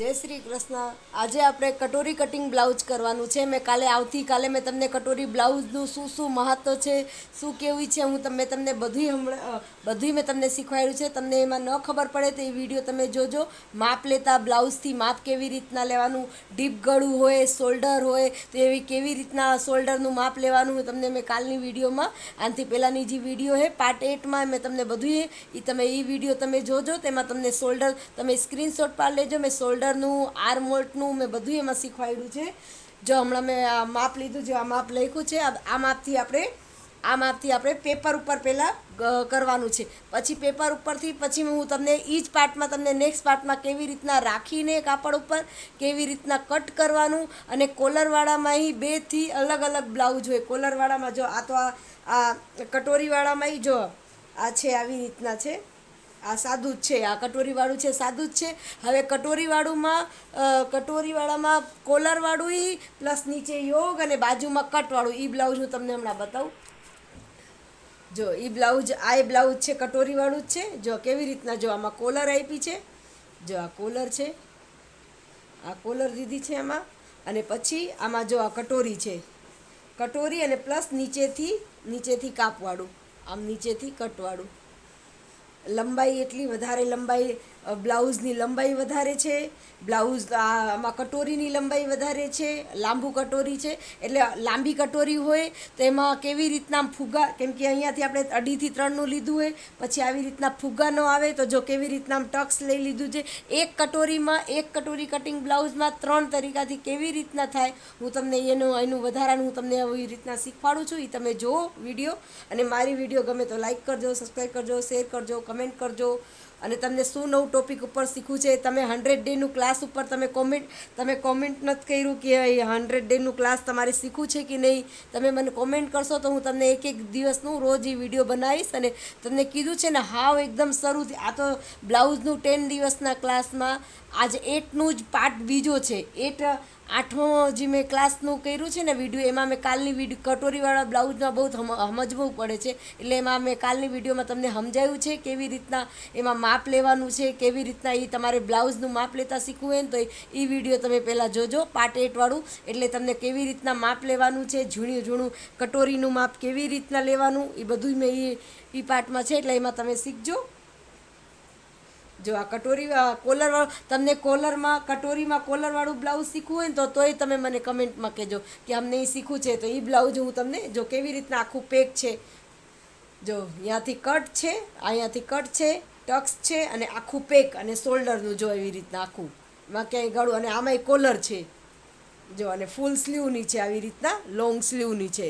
જય શ્રી કૃષ્ણ. આજે આપણે કટોરી કટિંગ બ્લાઉઝ કરવાનું છે. મેં કાલે આવતીકાલે મેં તમને કટોરી બ્લાઉઝનું શું શું મહત્વ છે, શું કેવી છે, હું તમે તમને બધી હમણાં બધી મેં તમને શીખવાડ્યું છે. તમને એમાં ન ખબર પડે તો એ વીડિયો તમે જોજો. માપ લેતા બ્લાઉઝથી માપ કેવી રીતના લેવાનું, ડીપ ગળું હોય શોલ્ડર હોય, તો એવી કેવી રીતના શોલ્ડરનું માપ લેવાનું હું તમને મેં કાલની વિડીયોમાં, આનાથી પહેલાંની જે વીડિયો છે પાર્ટ એટમાં મેં તમને બધું એ તમે એ વીડિયો તમે જોજો, તેમાં તમને શોલ્ડર તમે સ્ક્રીનશોટ પાડી લેજો, મેં શોલ્ડરનું આર્મોલ્ટનું મેં બધું એમાં શીખવાડ્યું છે. જો હમણાં મેં આ માપ લીધું જો આ માપ લખ્યું છે, આ માપથી આપણે આ માપથી આપણે પેપર ઉપર પહેલાં કરવાનું છે. પછી પેપર ઉપરથી પછી હું તમને એ જ પાર્ટમાં તમને નેક્સ્ટ પાર્ટમાં કેવી રીતના રાખીને કાપડ ઉપર, કેવી રીતના કટ કરવાનું અને કોલરવાળામાં બેથી અલગ અલગ બ્લાઉઝ હોય. કોલરવાળામાં જો આ તો આ કટોરીવાળામાંય કટોરીવાળામાં જો આ છે, આવી રીતના છે. આ સાદું જ છે, આ કટોરીવાળું છે, સાદું જ છે. હવે કટોરીવાળુંમાં કટોરીવાળામાં કોલરવાળું એ પ્લસ નીચે યોગ અને બાજુમાં કટવાળું. એ બ્લાઉઝ હું તમને હમણાં બતાવું. જો એ બ્લાઉઝ, આ એ બ્લાઉઝ છે, કટોરીવાળું જ છે. જો, કેવી રીતના જો, આમાં કોલર આપી છે. જો, આ કોલર છે. આ કોલર દીધી છે આમાં. અને પછી આમાં જો, આ કટોરી છે. કટોરી અને પ્લસ નીચેથી નીચેથી કાપવાળું. આમ નીચેથી કટવાળું. લંબાઈ એટલી વધારે લંબાઈ બ્લાઉઝની લંબાઈ વધારે છે, બ્લાઉઝ આમાં કટોરીની લંબાઈ વધારે છે, લાંબુ કટોરી છે, એટલે લાંબી કટોરી હોય તો એમાં કેવી રીતના ફુગા, કેમ કે અહીંયાથી આપણે અઢીથી ત્રણનું લીધું હોય, પછી આવી રીતના ફુગા ન આવે તો જો કેવી રીતના ટક્સ લઈ લીધું છે. એક કટોરીમાં, એક કટોરી કટિંગ બ્લાઉઝમાં ત્રણ તરીકાથી કેવી રીતના થાય, હું તમને એનું એનું વધારાનું હું તમને આવી રીતના શીખવાડું છું. એ તમે જુઓ વીડિયો અને મારી વીડિયો ગમે તો લાઈક કરજો, સબસ્ક્રાઈબ કરજો, શેર કરજો, કમેન્ટ કરજો. અને તમને શું નવું ટોપિક ઉપર શીખવું છે તમે હંડ્રેડ ડેનું ક્લાસ ઉપર તમે કોમેન્ટ તમે કોમેન્ટ નથી કર્યું કે હંડ્રેડ ડેનું ક્લાસ તમારે શીખવું છે કે નહીં. તમે મને કોમેન્ટ કરશો તો હું તમને એક એક દિવસનું રોજ એ વીડિયો બનાવીશ અને તમને કીધું છે ને, હાવ એકદમ શરૂથી આ તો બ્લાઉઝનું ટેન દિવસના ક્લાસમાં આજે એટનું જ પાર્ટ બીજો છે. એટ આઠમો જે મેં ક્લાસનું કર્યું છે ને વીડિયો એમાં મેં કાલની વીડિયો કટોરીવાળા બ્લાઉઝમાં બહુ સમજવું પડે છે. એટલે એમાં મેં કાલની વિડીયોમાં તમને સમજાયું છે કેવી રીતના એમાં માપ લેવાનું છે, કેવી રીતના એ તમારે બ્લાઉઝનું માપ લેતા શીખવું હોય ને તો એ વીડિયો તમે પહેલાં જોજો પાર્ટ એટવાળું એટલે તમને કેવી રીતના માપ લેવાનું છે, ઝીણું ઝીણું કટોરીનું માપ કેવી રીતના લેવાનું એ બધું મેં એ પાર્ટમાં છે. એટલે એમાં તમે શીખજો. જો આ કટોરી કોલર તમને કોલરમાં કટોરીમાં કોલરવાળું બ્લાઉઝ શીખવું હોય ને તો તોય તમે મને કમેન્ટમાં કહેજો કે અમને એ શીખવું છે. તો એ બ્લાઉઝ હું તમને જો કેવી રીતના આખું પેક છે, જો અહીંયાથી કટ છે અહીંયાથી કટ છે ટક્સ છે અને આખું પેક અને શોલ્ડરનું જો એવી રીતના આખું. એમાં ક્યાંય ગળું અને આમાંય કોલર છે. જો અને ફૂલ સ્લીવની છે, આવી રીતના લોંગ સ્લીવની છે.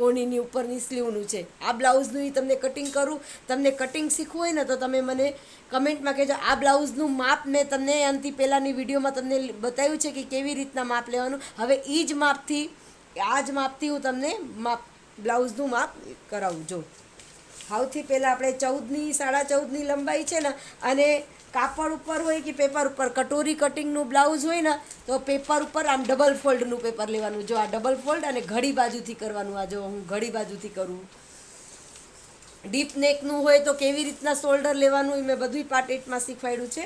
કોણીની ઉપરની સ્લીવનું છે. આ બ્લાઉઝનું એ તમને કટિંગ કરું, તમને કટિંગ શીખવું હોય ને તો તમે મને કમેન્ટમાં કહેજો. આ બ્લાઉઝનું માપ મેં તમને અંતિ પહેલાંની વિડીયોમાં તમને બતાવ્યું છે કે કેવી રીતના માપ લેવાનું. હવે એ જ માપથી, આ જ માપથી હું તમને માપ, બ્લાઉઝનું માપ કરાવું. જો, સૌથી પહેલાં આપણે ચૌદની, સાડા ચૌદની લંબાઈ છે ને, અને કાપડ ઉપર હોય કે પેપર ઉપર. કટોરી કટિંગનું બ્લાઉઝ હોય ને, તો પેપર ઉપર આમ ડબલ ફોલ્ડનું પેપર લેવાનું. જો આ ડબલ ફોલ્ડ અને ઘડી બાજુથી કરવાનું. આ જો હું ઘડી બાજુથી કરું. ડીપ નેકનું હોય તો કેવી રીતના શોલ્ડર લેવાનું એ મેં બધું પાર્ટ એટમાં શીખવાડ્યું છે.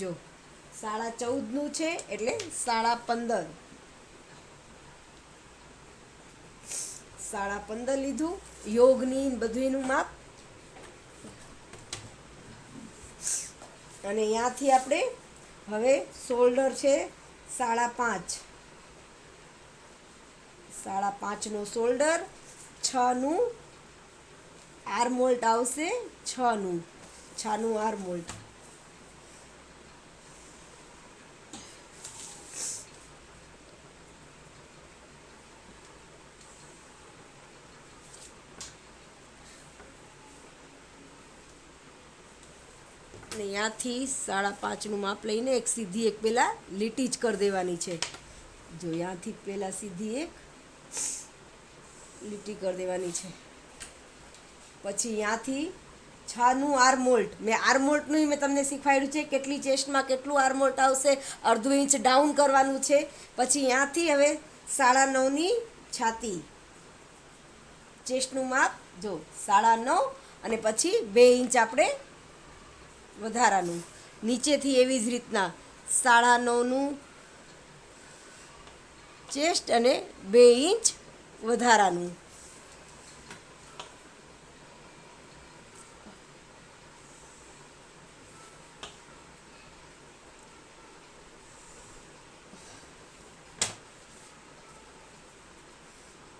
જો, સાડા ચૌદનું છે એટલે સાડા પંદર. સાડા પંદર લીધું. યોગની ને માપ. અને અહીંયાથી આપણે હવે શોલ્ડર છે સાડા પાંચ. સાડા પાંચનો શોલ્ડર છનું આર્મોલ્ટ આવશે છનું. છનું આર્મોલ્ટ અહીંયાથી સાડા પાંચનું માપ લઈને એક સીધી એક પહેલાં લીટી જ કરી દેવાની છે. જો અહીંયાથી પહેલાં સીધી એક લીટી કરી દેવાની છે. પછી અહીંયાથી છનું આર્મોલ્ટ. મેં આર્મોલ્ટનું મેં તમને શીખવાડ્યું છે કેટલી ચેસ્ટમાં કેટલું આર્મોલ્ટ આવશે, અડધું ઇંચ ડાઉન કરવાનું છે. પછી અહીંયાથી હવે સાડા નવની છાતી. ચેસ્ટનું માપ, જો સાડા નવ અને પછી બે ઇંચ આપણે વધારાનું. નીચેથી એવી જ રીતના સાડા નવનું ચેસ્ટ અને બે ઇંચ વધારાનું.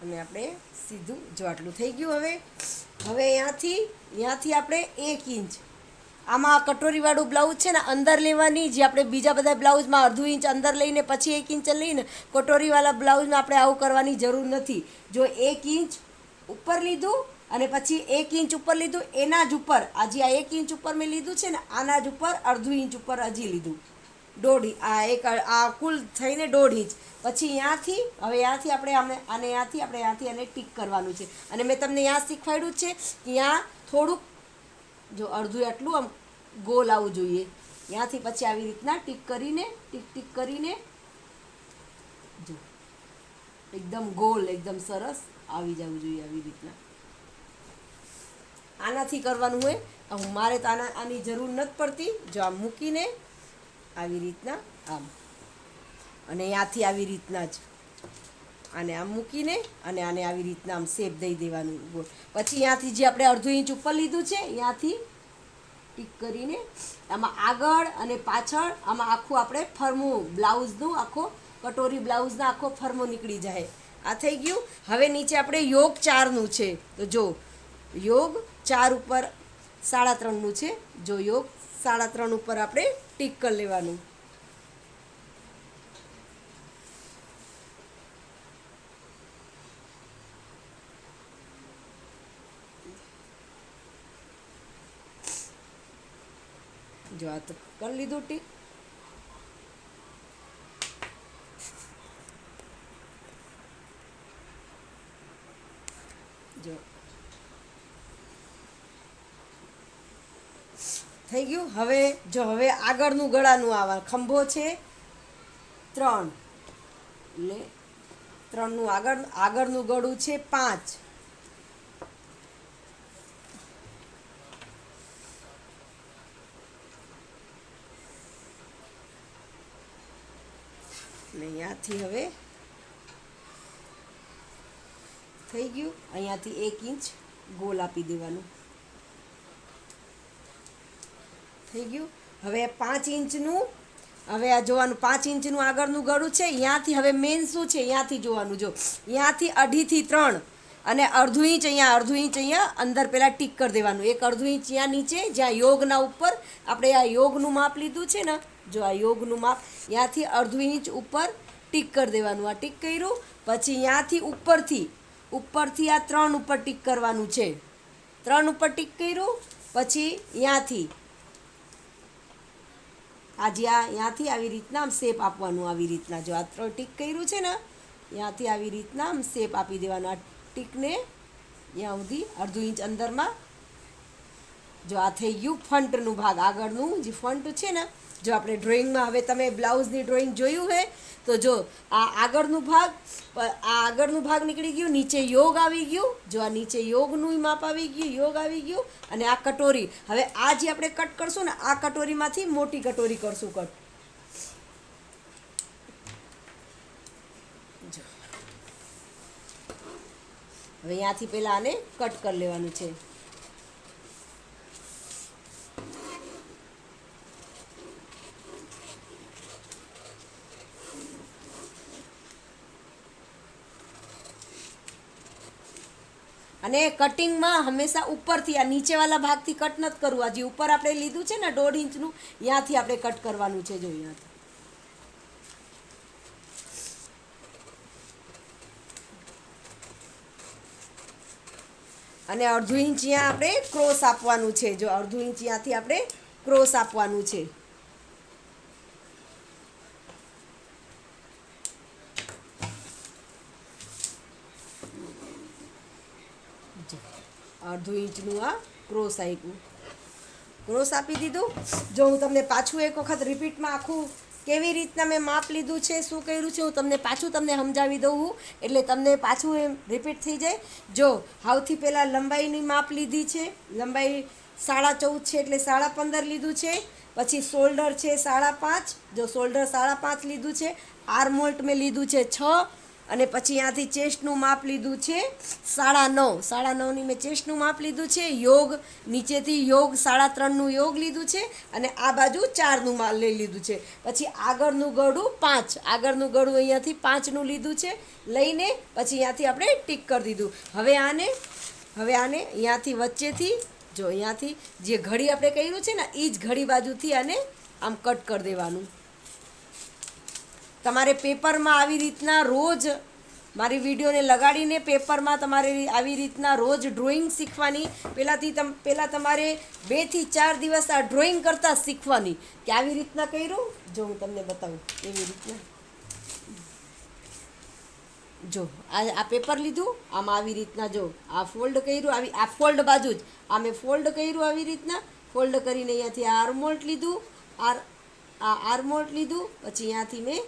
અને આપણે સીધું જો આટલું થઈ ગયું હવે. હવે અહીંયાથી અહીંયાથી આપણે એક ઇંચ આમાં કટોરીવાળું બ્લાઉઝ છે ને અંદર લેવાની, જે આપણે બીજા બધા બ્લાઉઝમાં અડધું ઇંચ અંદર લઈને, પછી એક ઇંચ લઈને કટોરીવાળા બ્લાઉઝમાં આપણે આવું કરવાની જરૂર નથી. જો એક ઇંચ ઉપર લીધું અને પછી એક ઇંચ ઉપર લીધું, એના જ ઉપર, હજી આ એક ઇંચ ઉપર મેં લીધું છે ને, આના જ ઉપર અડધું ઇંચ ઉપર હજી લીધું. દોઢ, આ એક, આ કુલ થઈને દોઢ ઇંચ. પછી ત્યાંથી હવે ત્યાંથી આપણે આમને આને ત્યાંથી આપણે ત્યાંથી આને ટીક કરવાનું છે. અને મેં તમને ત્યાં શીખવાડ્યું છે કે ત્યાં થોડુંક જો અડધું એટલું આમ ગોલ આવવું જોઈએ. ત્યાંથી પછી આવી રીતના ટીક કરીને, ટીક ટીક કરીને જો, એકદમ ગોલ, એકદમ સરસ આવી જવું જોઈએ આવી રીતના. આનાથી કરવાનું હોય મારે તો આના, આની જરૂર નથી પડતી. જો આમ મૂકીને આવી રીતના આમ. અને ત્યાંથી આવી રીતના જ. આને આમ મૂકીને અને આને આવી રીતના આમ શેપ દઈ દેવાનું ગોળ. પછી ત્યાંથી જે આપણે અડધો ઇંચ ઉપર લીધું છે ત્યાંથી ટીક કરીને આમાં આગળ અને પાછળ આમાં આખું આપણે ફરમું બ્લાઉઝનું, આખો કટોરી બ્લાઉઝના આખો ફરમો નીકળી જાય. આ થઈ ગયું. હવે નીચે આપણે યોગ ચારનું છે. તો જો, યોગ ચાર ઉપર સાડા ત્રણનું છે. જો યોગ સાડા ત્રણ ઉપર આપણે ટીક કરી લેવાનું. જો આ તો કરી લીધું ટીક જો. થઈ ગયું? હવે, જો હવે આગળનું ગળાનું આવા ખંભો છે. ત્રણ. એટલે ત્રણનું આગળ, આગળનું ગળું છે પાંચ. ને અહીંયાથી હવે થઈ ગયું. અહીંયાથી એક ઇંચ ગોલ આપી દેવાનું. થઈ ગયું. હવે પાંચ ઇંચનું, હવે આ જોવાનું, પાંચ ઇંચનું આગળનું ગળું છે. અહીંયાથી હવે મેન શું છે? અહીંયાથી જોવાનું, જો. અહીંયાથી અઢીથી ત્રણ અને અડધું ઇંચ અહીંયા, અડધું ઇંચ અહીંયા અંદર પહેલાં ટીક કરી દેવાનું. એક અડધું ઇંચ અહીંયા નીચે, જ્યાં યોગના ઉપર આપણે આ યોગનું માપ લીધું છે ને જો આ યોગનું માપ ત્યાંથી અડધું ઇંચ ઉપર ટીક કરી દેવાનું. આ ટીક કર્યું, પછી ત્યાંથી ઉપરથી ઉપરથી આ ત્રણ ઉપર ટીક કરવાનું છે. ત્રણ ઉપર ટીક કર્યું, પછી ત્યાંથી આ જે આ ત્યાંથી આવી રીતના આમ શેપ આપવાનું, આવી રીતના. જો આ ત્રણ ટીક કર્યું છે ને ત્યાંથી આવી રીતના આમ શેપ આપી દેવાનું. આ ટીકને ત્યાં સુધી અડધું ઇંચ અંદરમાં. જો આ થઈ ગયું ફ્રન્ટનું ભાગ આગળનું, જે ફ્રન્ટ છે ને જો આપણે ડ્રોઈંગમાં હવે તમે બ્લાઉઝની ડ્રોઈંગ જોયું હે, તો જો આ આગળનું ભાગ, આ આગળનું ભાગ નીકળી ગયું, નીચે યોગ આવી ગયું, જો આ નીચે યોગનું માપ આવી ગયું, યોગ આવી ગયું, અને આ કટોરી. હવે આ જે આપણે કટ કરશું ને, આ કટોરીમાંથી મોટી કટોરી કરશું કટ જો. હવે અહીંયાથી પહેલાં આને કટ કરી લેવાનું છે. અને કટિંગમાં હંમેશા ઉપરથી આ નીચેવાળા ભાગથી કટ નથી કરવું. આ જે ઉપર આપણે લીધું છે ને, દોઢ ઇંચનું ત્યાંથી આપણે કટ કરવાનું છે જો અહીંયાથી અને અડધું ઇંચ અહીંયા આપણે ક્રોસ આપવાનું છે. જો અડધું ઇંચ ત્યાંથી આપણે ક્રોસ આપવાનું છે. અડધું ઇંચનું આ ક્રોસ આપ્યું. ક્રોસ આપી દીધું. જો હું તમને પાછું એક વખત રિપીટમાં આખું કેવી રીતના મેં માપ લીધું છે, શું કર્યું છે, હું તમને પાછું તમને સમજાવી દઉં હું. એટલે તમને પાછું એમ રિપીટ થઈ જાય. જો સૌથી પહેલાં લંબાઈની માપ લીધી છે. લંબાઈ સાડા ચૌદ છે એટલે સાડા પંદર લીધું છે. પછી શોલ્ડર છે સાડા પાંચ. જો શોલ્ડર સાડા પાંચ લીધું છે આર્મોલ્ટ મેં લીધું છે છ. અને પછી ત્યાંથી ચેસ્ટનું માપ લીધું છે સાડા નવ. સાડા નવની મેં ચેસ્ટનું માપ લીધું છે. યોગ, નીચેથી યોગ સાડા ત્રણનું યોગ લીધું છે અને આ બાજુ ચારનું માપ લઈ લીધું છે. પછી આગળનું ગળું પાંચ. આગળનું ગળું અહીંયાથી પાંચનું લીધું છે. લઈને પછી અહીંયાથી આપણે ટીક કરી દીધું. હવે આને હવે આને અહીંયાથી વચ્ચેથી, જો અહીંયાથી જે ઘડી આપણે કર્યું છે ને એ જ ઘડી બાજુથી આને આમ કટ કરી દેવાનું. તમારે પેપરમાં આવી રીતના રોજ મારી વિડીયોને લગાડીને પેપરમાં તમારે આવી રીતના રોજ ડ્રોઈંગ શીખવાની. પહેલાંથી તમ પહેલાં તમારે બેથી ચાર દિવસ આ ડ્રોઈંગ કરતાં શીખવાની. કે આવી રીતના કર્યું? જો હું તમને બતાવું એવી રીતના. જો, આ આ પેપર લીધું, આમાં આવી રીતના જો, આ ફોલ્ડ કર્યું, આવી, આ ફોલ્ડ બાજુ જ, આ મેં ફોલ્ડ કર્યું આવી રીતના. ફોલ્ડ કરીને અહીંયાથી આ આર્મોલ્ટ લીધું આર આ આર્મોલ્ટ લીધું, પછી અહીંયાથી મેં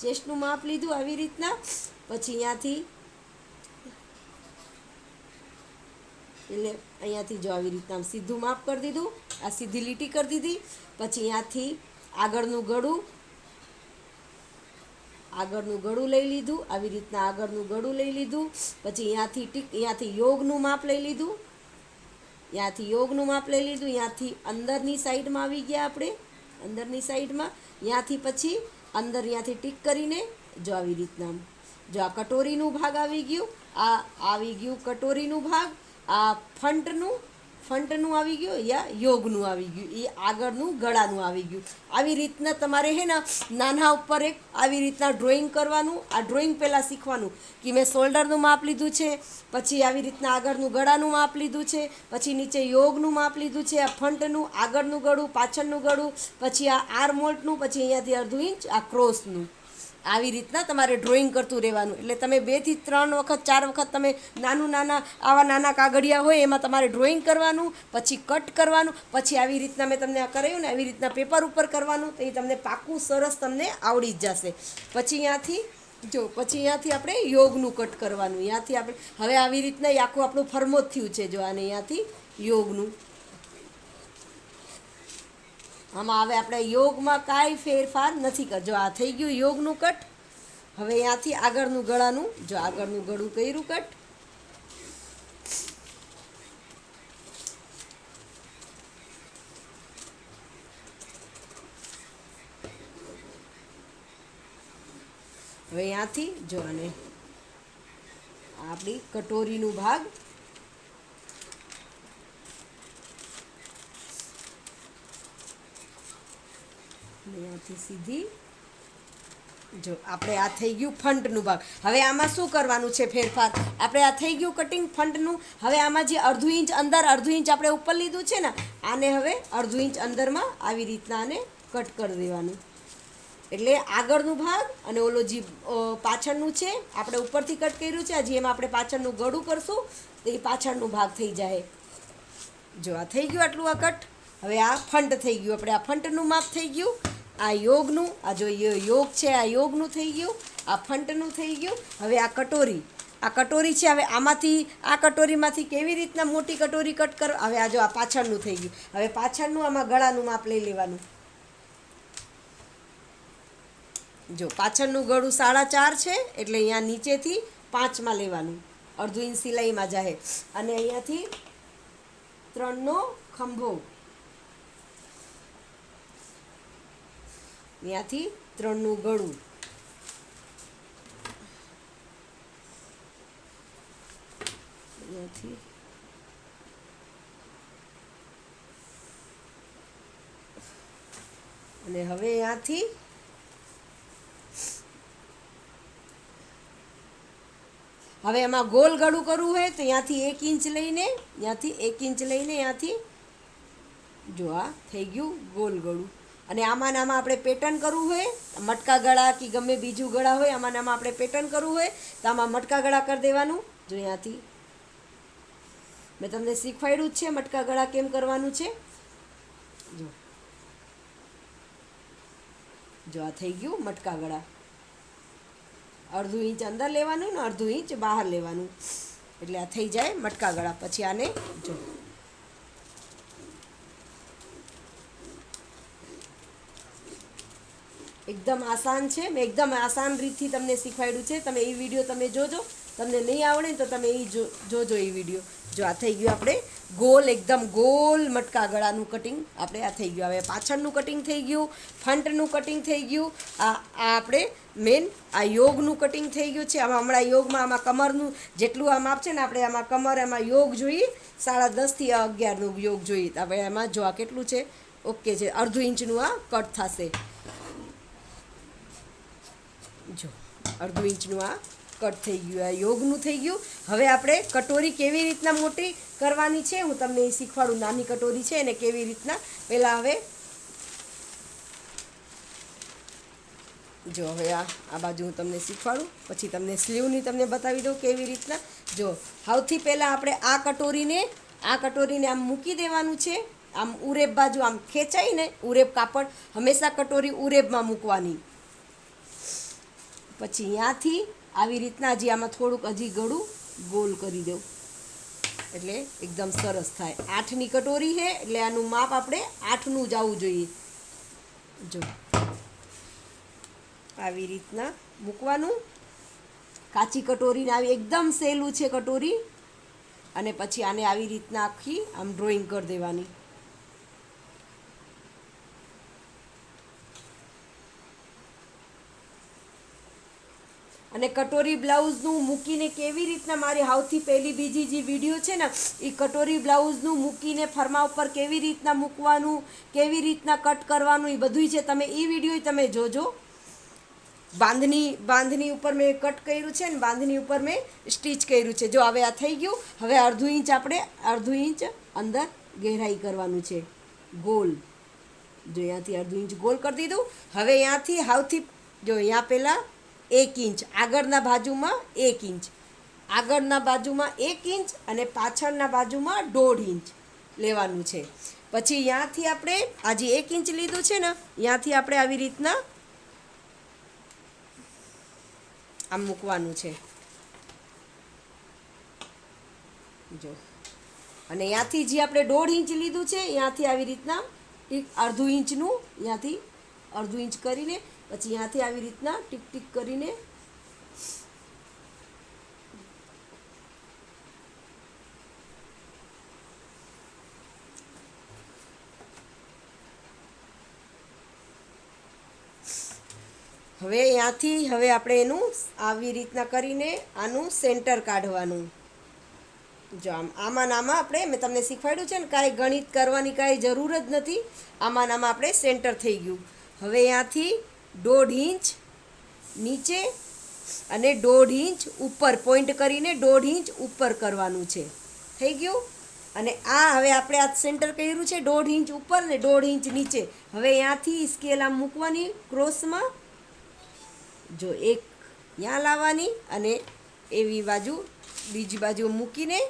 ચેસ્ટનું માપ લીધું આવી રીતના, પછી અહીંયાથી એટલે અહીંયાથી જો આવી રીતના સીધું માપ કરી દીધું, આ સીધી લીટી કરી દીધી, પછી અહીંયાથી આગળનું ગળું આગળનું ગળું લઈ લીધું, આવી રીતના આગળનું ગળું લઈ લીધું, પછી અહીંયાથી ટીક, અહીંયાથી યોગનું માપ લઈ લીધું, અહીંયાથી યોગનું માપ લઈ લીધું, અહીંયાથી અંદરની સાઈડમાં આવી ગયા આપણે. અંદરની સાઈડમાં ત્યાંથી પછી અંદર ત્યાંથી ટીક કરીને જો આવી રીતના. જો આ કટોરીનું ભાગ આવી ગયું, આ આવી ગયું કટોરીનું ભાગ, આ ફંટનું ફંટનું આવી ગયું, યા યોગનું આવી ગયું એ આગળનું ગળાનું આવી ગયું. આવી રીતના તમારે હે ને, નાના ઉપર એક આવી રીતના ડ્રોઈંગ કરવાનું, આ ડ્રોઈંગ પહેલાં શીખવાનું કે મેં શોલ્ડરનું માપ લીધું છે, પછી આવી રીતના આગળનું ગળાનું માપ લીધું છે, પછી નીચે યોગનું માપ લીધું છે, આ ફંટનું, આગળનું ગળું, પાછળનું ગળું, પછી આ આર્મોલ્ટનું પછી અહીંયાથી અડધું ઇંચ આ ક્રોસનું આવી રીતના તમારે ડ્રોઈંગ કરતું રહેવાનું. એટલે તમે બેથી ત્રણ વખત, ચાર વખત તમે નાનું નાના, આવા નાના કાગળિયા હોય, એમાં તમારે ડ્રોઈંગ કરવાનું, પછી કટ કરવાનું, પછી આવી રીતના મેં તમને આ કરાવ્યું ને, આવી રીતના પેપર ઉપર કરવાનું, તો એ તમને પાકું સરસ તમને આવડી જ જશે. પછી અહીંયાથી જો, પછી અહીંયાથી આપણે યોગનું કટ કરવાનું. અહીંયાથી આપણે, હવે આવી રીતના એ આખું આપણું ફરમોત થયું છે, જો આને અહીંયાથી યોગનું. આમાં હવે આપણે યોગમાં કાંઈ ફેરફાર નથી કરજો આ થઈ ગયું યોગનું કટ, હવે અહીંયાથી આગળનું ગળાનું, જો આગળનું ગળું કર્યું કટ. હવે અહીંયાથી જો આ આપણી કટોરીનું ભાગ અહીંયાથી સીધી. જો, આપણે આ થઈ ગયું ફંટનું ભાગ. હવે આમાં શું કરવાનું છે ફેરફાર? આપણે આ થઈ ગયું કટિંગ ફંટનું. હવે આમાં જે અડધું ઇંચ અંદર, અડધું ઇંચ આપણે ઉપર લીધું છે ને, આને હવે અડધું ઇંચ અંદરમાં આવી રીતના આને કટ કરી દેવાનું. એટલે આગળનું ભાગ અને ઓલો જે પાછળનું છે, આપણે ઉપરથી કટ કર્યું છે, હજી એમાં આપણે પાછળનું ગળું કરશું, તો એ પાછળનું ભાગ થઈ જાય. જો, આ થઈ ગયું આટલું આ કટ હવે આ ફંટ થઈ ગયું. આપણે આ ફંટનું માપ થઈ ગયું. આ યોગનું, આ જો યોગ છે, આ યોગનું થઈ ગયું, આ ફંટનું થઈ ગયું, હવે આ કટોરી. આ કટોરી છે, હવે આમાંથી, આ કટોરીમાંથી કેવી રીતના મોટી કટોરી કટ કરો, હવે આ જો આ પાછળનું થઈ ગયું. હવે પાછળનું આમાં ગળાનું માપ લઈ લેવાનું. જો પાછળનું ગળું સાડા ચાર છે, એટલે અહીંયા નીચેથી પાંચમાં લેવાનું. અડધું ઇંચ સિલાઈમાં જાહે. અને અહીંયાથી ત્રણનો ખંભો. ત્યાંથી ત્રણનું ગળું. અને હવે અહીંયાથી હવે એમાં ગોલ ગળું કરવું હોય તો ત્યાંથી એક ઇંચ લઈને ત્યાંથી એક ઇંચ લઈને ત્યાંથી જો આ થઈ ગયું ગોલ ગળું. અને આમાં ને આમાં આપણે પેટર્ન કરવું હોય, મટકા ગળા કે ગમે બીજું ગળા હોય, આમાં ને આમાં આપણે પેટર્ન કરવું હોય, તો આમાં મટકા ગળા કરી દેવાનું. જો અહીંયાથી મેં તમને શીખવાડ્યું જ છે મટકા ગળા કેમ કરવાનું છે. જો. જો આ થઈ ગયું મટકા ગળા. અડધું ઇંચ અંદર લેવાનું ને અડધું ઇંચ બહાર લેવાનું. એટલે આ થઈ જાય મટકા ગળા. પછી આને જો. એકદમ આસાન છે. મેં એકદમ આસાન રીતથી તમને શીખવાડ્યું છે. તમે એ વીડિયો તમે જોજો. તમને નહીં આવડે તો તમે એ જોજો એ વીડિયો. જો, આ થઈ ગયું આપણે ગોલ, એકદમ ગોલ મટકા ગળાનું કટિંગ આપણે આ થઈ ગયું. હવે પાછળનું કટિંગ થઈ ગયું. ફ્રન્ટનું કટિંગ થઈ ગયું. આ આ આપણે મેન આ યોગનું કટિંગ થઈ ગયું છે. આમાં હમણાં યોગમાં આમાં કમરનું જેટલું આમ માપ છે ને આપણે આમાં કમર એમાં યોગ જોઈએ. સાડા દસથી અગિયારનું યોગ જોઈએ. હવે એમાં જો આ કેટલું છે? ઓકે છે. અડધું ઇંચનું આ કટ થશે. જો, અડધું ઇંચનું આ કટ થઈ ગયું, આ યોગનું થઈ ગયું. હવે આપણે કટોરી કેવી રીતના મોટી કરવાની છે, હું તમને એ શીખવાડું, નાની કટોરી છે એને કેવી રીતના. પહેલાં હવે જો, હવે આ આ બાજુ હું તમને શીખવાડું, પછી તમને સ્લીવની તમને બતાવી દઉં કેવી રીતના. જો, સૌથી પહેલાં આપણે આ કટોરીને આ કટોરીને આમ મૂકી દેવાનું છે. આમ ઉરેબ બાજુ આમ ખેંચાઈને ઉરેબ કાપડ હંમેશા કટોરી ઉરેબમાં મૂકવાની. પછી ત્યાંથી આવી રીતના હજી આમાં થોડુંક હજી ગળું ગોલ કરી દઉં. એટલે એકદમ સરસ થાય. આઠની કટોરી છે, એટલે આનું માપ આપણે આઠનું જ આવવું જોઈએ. જો. આવી રીતના મૂકવાનું. કાચી કટોરીને આવી એકદમ સહેલું છે કટોરી. અને પછી આને આવી રીતના આખી આમ ડ્રોઈંગ કરી દેવાની. અને કટોરી બ્લાઉઝનું મૂકીને કેવી રીતના મારી હાવથી પહેલી બીજી જે વીડિયો છે ને, એ કટોરી બ્લાઉઝનું મૂકીને ફરમા ઉપર કેવી રીતના મૂકવાનું, કેવી રીતના કટ કરવાનું, એ બધુંય છે. તમે એ વીડિયો તમે જોજો. બાંધણી બાંધણી ઉપર મેં કટ કર્યું છે ને બાંધણી ઉપર મેં સ્ટીચ કર્યું છે. જો હવે આ થઈ ગયું, હવે અડધું ઇંચ આપણે, અડધું ઇંચ અંદર ગહેરાઈ કરવાનું છે. ગોલ. જો અહીંયાથી અડધું ઇંચ ગોલ કરી દીધું. હવે અહીંયાથી હાવથી જો અહીંયા પહેલાં એક ઇંચ, આગળના બાજુમાં એક ઇંચ. આગળના બાજુમાં એક ઇંચ અને પાછળના બાજુમાં દોઢ ઇંચ લેવાનું છે. પછી ત્યાંથી આપણે આજે એક ઇંચ લીધું છે ને ત્યાંથી આપણે આવી રીતના આમ મૂકવાનું છે. જો. અને ત્યાંથી જે આપણે દોઢ ઇંચ લીધું છે ત્યાંથી આવી રીતના એક અડધું ઇંચનું ત્યાંથી અડધું ઇંચ કરીને પછી અહીંયાથી આવી રીતના ટીક ટીક કરીને હવે અહીંયાથી હવે આપણે એનું આવી રીતના કરીને આનું સેન્ટર કાઢવાનું. જો આમ, આમાં નામાં આપણે, મેં તમને શીખવાડ્યું છે ને, કાંઈ ગણિત કરવાની કાંઈ જરૂર જ નથી. આમાં નામાં આપણે સેન્ટર થઈ ગયું. હવે અહીંયાથી દોઢ ઇંચ નીચે અને દોઢ ઇંચ ઉપર. પોઈન્ટ કરીને દોઢ ઇંચ ઉપર કરવાનું છે. થઈ ગયું? અને આ હવે આપણે આ સેન્ટર કર્યું છે, દોઢ ઇંચ ઉપર ને દોઢ ઇંચ નીચે. હવે અહીંયાથી સ્કેલ આમ મૂકવાની ક્રોસમાં જો એક ત્યાં લાવવાની અને એવી બાજુ બીજી બાજુ મૂકીને